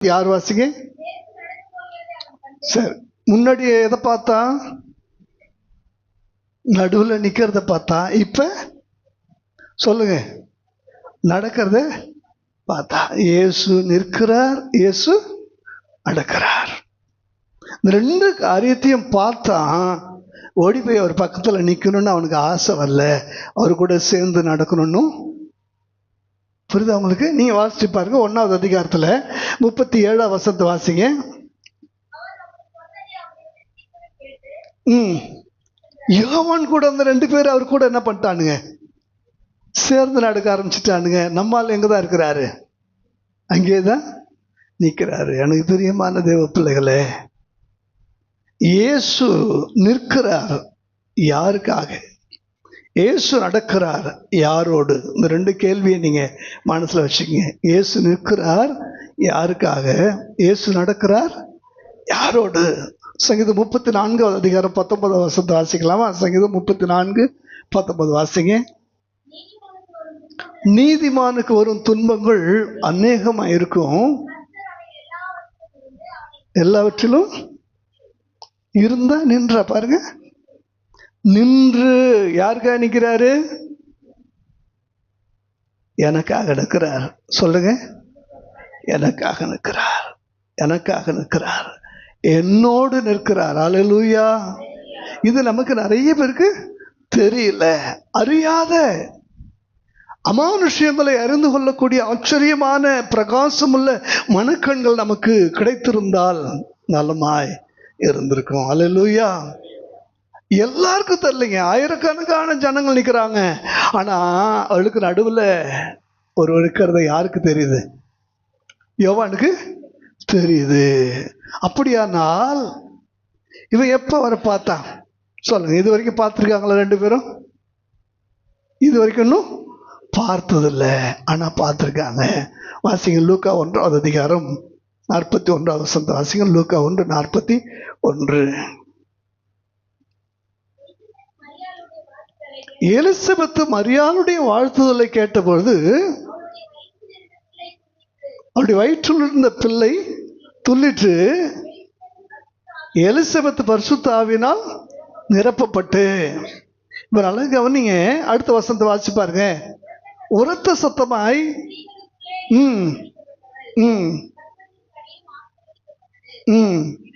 யார் வாசிங்க? சரி முன்னாடி எதை பார்த்தா? நடுவுல நிக்கிறத பார்த்தா. இப்போ சொல்லுங்க. நடக்கிறத பார்த்தா. இயேசு நிற்கிறார் இயேசு நடக்கிறார். இந்த ரெண்டு காரியத்தையும் பார்த்தா ஓடி போய் அவர் பக்கத்துல நிக்கணும்னு அவனுக்கு ஆசை வரல. அவர் கூட சேர்ந்து நடக்கணும்னு புரியுது உங்களுக்கு? நீங்கள் வாசிச்சு பாருங்க ஒன்றாவது அதிகாரத்தில் முப்பத்தி ஏழாம் வருஷத்தை வாசிங்க. ம். யோவான் கூட அந்த ரெண்டு பேர் அவர் கூட என்ன பண்ணிட்டானுங்க? சேர்ந்து நடக்க ஆரம்பிச்சிட்டானுங்க. நம்மால் எங்கே தான் இருக்கிறாரு? அங்கே தான் நிற்கிறாரு எனக்கு பிரியமான தேவ பிள்ளைகளே இயேசு நிற்கிறார் யாருக்காக? இயேசு நடக்கிறார். யாரோடு? இந்த ரெண்டு கேள்வியை நீங்கள் மனசில் வச்சுக்கங்க. இயேசு நிற்கிறார். யாருக்காக? இயேசு நடக்கிறார். யாரோடு? சங்கீதம் முப்பத்தி நான்காவது அதிகாரம் பத்தொன்பது வருஷத்தை வாசிக்கலாமா? சங்கீதம் முப்பத்தி நான்கு பத்தொன்பது வாசிங்க. நீதிமானுக்கு வரும் துன்பங்கள் அநேகமாக இருக்கும். எல்லாவற்றிலும் இருந்தா நின்றா பாருங்க. நின்று யாருக்காக நிற்கிறாரு எனக்காக நிற்கிறார். சொல்லுங்க. எனக்காக நிற்கிறார். எனக்காக நிற்கிறார். என்னோடு நிற்கிறார். அலலூயா இது நமக்கு நிறைய பேருக்கு தெரியல. அறியாத அமானுஷ்யங்களை அறிந்து கொள்ளக்கூடிய ஆச்சரியமான பிரகாசமுள்ள மனக்கண்கள் நமக்கு கிடைத்திருந்தால் நலமாய் இருந்திருக்கும். அலலூயா எல்லாருக்கும் தெரியலைங்க. ஆயிரக்கணக்கான ஜனங்கள் நிற்கிறாங்க ஆனால் அவளுக்கு நடுவில் ஒரு இருக்கிறத யாருக்கு தெரியுது? யோவானுக்கு தெரியுது. அப்படியானால் இவன் எப்போ வர பார்த்தான் சொல்லுங்க. இது வரைக்கும் பார்த்துருக்காங்களா ரெண்டு பேரும்? இது வரைக்கும் இன்னும் பார்த்ததில்ல. ஆனால் பார்த்துருக்காங்க. வாசிங்க லூக்கா ஒன்றாவது அதிகாரம் நாற்பத்தி ஒன்றாவது வசந்த வாசிங்க. லூக்கா ஒன்று நாற்பத்தி ஒன்று. எலிசபெத்து மரியாளுடைய வாழ்த்துதலை கேட்டபொழுது அப்படி வயிற்றில் இருந்த பிள்ளை துள்ளிட்டு எலிசபெத் பரிசுத்தாவினால் நிரப்பப்பட்டு. இவர் அழகு கவனிங்க. அடுத்த வசனத்தை வாசிச்சு பாருங்க. உரத்த சத்தமாய் ம் ம் ம்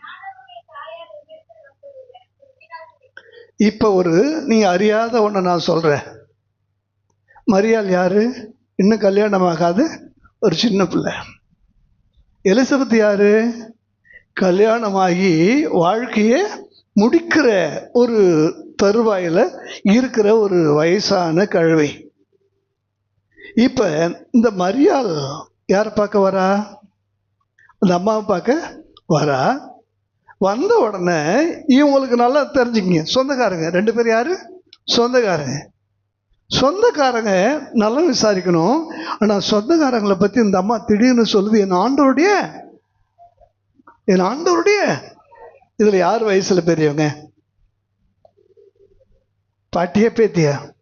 இப்போ ஒரு நீங்கள் அறியாத ஒன்றை நான் சொல்கிறேன் மரியாள் யார்? இன்னும் கல்யாணம் ஆகாது. ஒரு சின்ன பிள்ளை. எலிசபெத் யார்? கல்யாணமாகி வாழ்க்கையை முடிக்கிற ஒரு தருவாயில் இருக்கிற ஒரு வயசான கழுவை. இப்போ இந்த மரியாள் யாரை பார்க்க வரா? அந்த அம்மாவை பார்க்க வரா? வந்த உடனே இவங்களுக்கு நல்லா தெரிஞ்சுக்கிங்க. சொந்தக்காரங்க. ரெண்டு பேர் யார்? சொந்தக்காரங்க. சொந்தக்காரங்க நல்லா விசாரிக்கணும். ஆனால் சொந்தக்காரங்களை பற்றி இந்த அம்மா திடீர்னு சொல்லுது என் ஆண்டோருடைய என் ஆண்டவருடைய இதில் யார் வயசில் பெரியவங்க? பாட்டியே பேத்தியா?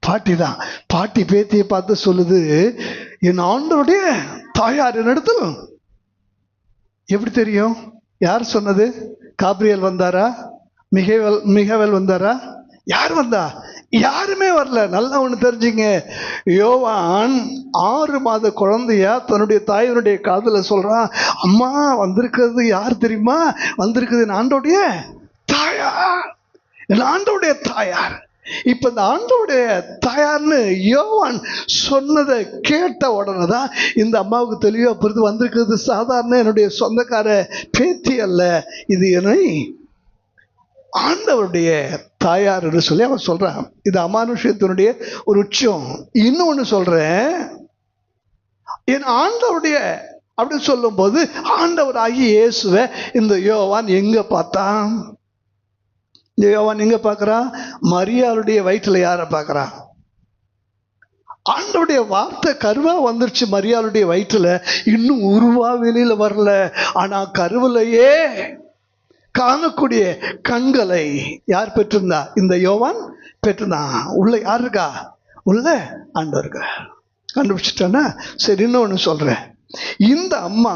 பாட்டி தான். பாட்டி பேத்தியை பார்த்து சொல்லுது என் ஆண்டவருடைய தாயார் என்னிடத்தில். எப்படி தெரியும்? யார் சொன்னது? காப்ரியல் வந்தாரா? மிகவல் மிகவல் வந்தாரா? யார் வந்தா? யாருமே வரல. நல்லா ஒன்று தெரிஞ்சுங்க. யோவான் ஆறு மாத குழந்தையா தன்னுடைய தாயினுடைய காதில் சொல்கிறான் அம்மா வந்திருக்கிறது யார் தெரியுமா? வந்திருக்குது என் ஆண்டோடைய தாயார் என் ஆண்டோடைய தாயார். இப்போ இந்த ஆண்டோடைய தாயார்னு யோவான் சொன்னதை கேட்ட உடனே தான் இந்த அம்மாவுக்கு தெளிவாக பொறுத்து வந்திருக்கிறது. சாதாரண என்னுடைய சொந்தக்கார பேத்தி அல்ல. இது என்னை ஆண்டவருடைய தாயார் என்று சொல்லி அவன் சொல்கிறான் இது அமானுஷத்தினுடைய ஒரு உச்சம். இன்னொன்று சொல்கிறேன் என் ஆண்டவருடைய அப்படின்னு சொல்லும்போது ஆண்டவர் ஆகி இயேசுவை இந்த யோவான் எங்கே பார்த்தான்? இந்த யோவான் எங்க பார்க்குறான் மரியாளுடைய வயிற்றுல யாரை பார்க்கறான் ஆண்டவுடைய வார்த்தை கருவா வந்துருச்சு மரியாளுடைய வயிற்றுல. இன்னும் உருவா வெளியில வரல. ஆனா கருவிலையே காணக்கூடிய கண்களை யார் பெற்றிருந்தா? இந்த யோவான் பெற்றிருந்தான் உள்ள யார் இருக்கா? உள்ள ஆண்டவர் கண்டுபிடிச்சிட்டேன்னா சரி இன்னொன்று சொல்றேன். இந்த அம்மா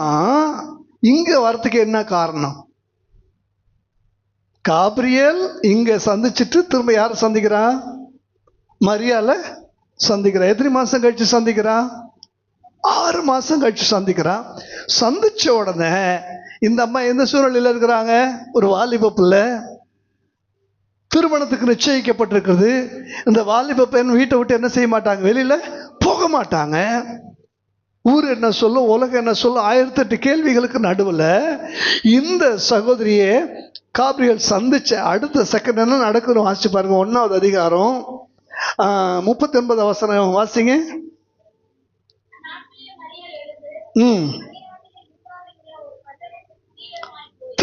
இங்க வரத்துக்கு என்ன காரணம்? காப்ரியல் இங்கே சந்திச்சுட்டு திரும்ப யாரை சந்திக்கிறான் மரியால சந்திக்கிறான் எத்தனை மாதம் கழித்து சந்திக்கிறான் ஆறு மாதம் கழித்து சந்திக்கிறான் சந்தித்த உடனே இந்த அம்மா எந்த சூழ்நிலையில் இருக்கிறாங்க? ஒரு வாலிப பிள்ளை. திருமணத்துக்கு நிச்சயிக்கப்பட்டிருக்கிறது. இந்த வாலிப பெண் வீட்டை விட்டு என்ன செய்ய மாட்டாங்க? வெளியில் போக மாட்டாங்க. ஊர் என்ன சொல்லும் உலகம் என்ன சொல்லும் ஆயிரத்தெட்டு கேள்விகளுக்கு நடுவில் இந்த சகோதரியை காபிரியல் சந்திச்ச அடுத்த செகண்ட் என்ன நடக்குதுன்னு வாசிச்சு பாருங்க. ஒன்றாவது அதிகாரம் முப்பத்தி ஒன்பது அவசரம் வாசிங்க. ம்.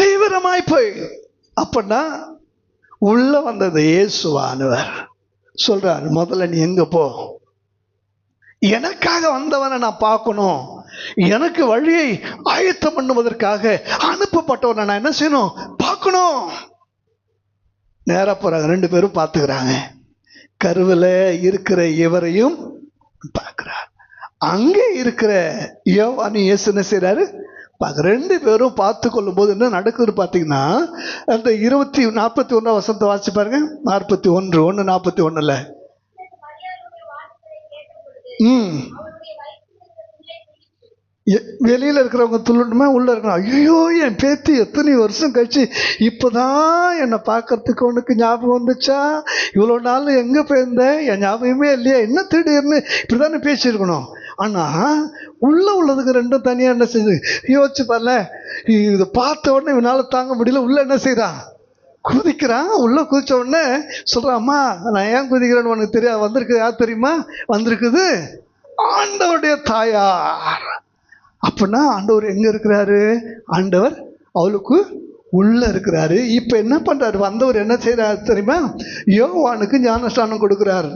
தீவிரமாய் போய். அப்படின்னா உள்ள வந்தது இயேசுவானவர். சொல்றார் முதல்ல நீ எங்க போ? எனக்காக வந்தவனை நான் பார்க்கணும். எனக்கு வழியை ஆயத்தம் பண்ணுவதற்காக அனுப்பப்பட்டவனை நான் என்ன செய்யணும்? பார்க்கணும். நேராக போகிறாங்க ரெண்டு பேரும் பார்த்துக்கிறாங்க. கருவில் இருக்கிற இவரையும் பார்க்குறார். அங்கே இருக்கிற யோவானி இயேசு என்ன செய்கிறாரு பார்க்க. ரெண்டு பேரும் பார்த்து கொள்ளும் போது என்ன நடக்குதுன்னு பார்த்தீங்கன்னா அந்த இருபத்தி நாற்பத்தி ஒன்றாம் வசனத்தை வாசிச்சு பாருங்க. நாற்பத்தி ஒன்று ஒன்று நாற்பத்தி ஒன்றில் ம். எ- இருக்கிறவங்க துள்ளுட்டுமே உள்ளே இருக்கணும் ஐயோ என் பேத்தி எத்தனை வருஷம் கழிச்சு இப்போ தான் என்னை பார்க்கறதுக்கு உனக்கு ஞாபகம் வந்துச்சா? இவ்வளோ நாள் எங்கே போயிருந்தேன்? என் ஞாபகமே இல்லையா. என்ன திடீர்னு இப்படிதானே பேசியிருக்கணும்? ஆனால் உள்ளே உள்ளதுக்கு ரெண்டும் தனியாக என்ன செய்யுது யோசிச்சு பாருல இதை பார்த்த உடனே இவனால் தாங்க முடியல. உள்ளே என்ன செய்கிறான் குதிக்கிறான். உள்ள குதிச்ச உடனே சொல்றான் அம்மா நான் ஏன் குதிக்கிறேன்னு உனக்கு தெரியாது. வந்திருக்கு யார் தெரியுமா? வந்திருக்குது ஆண்டவருடைய தாயார். அப்படின்னா ஆண்டவர் எங்க இருக்கிறாரு? ஆண்டவர் அவளுக்கு உள்ள இருக்கிறாரு. இப்ப என்ன பண்றாரு? வந்தவர் என்ன செய்யறாரு தெரியுமா? யோவானுக்கு ஞானஸ்தானம் கொடுக்குறாரு.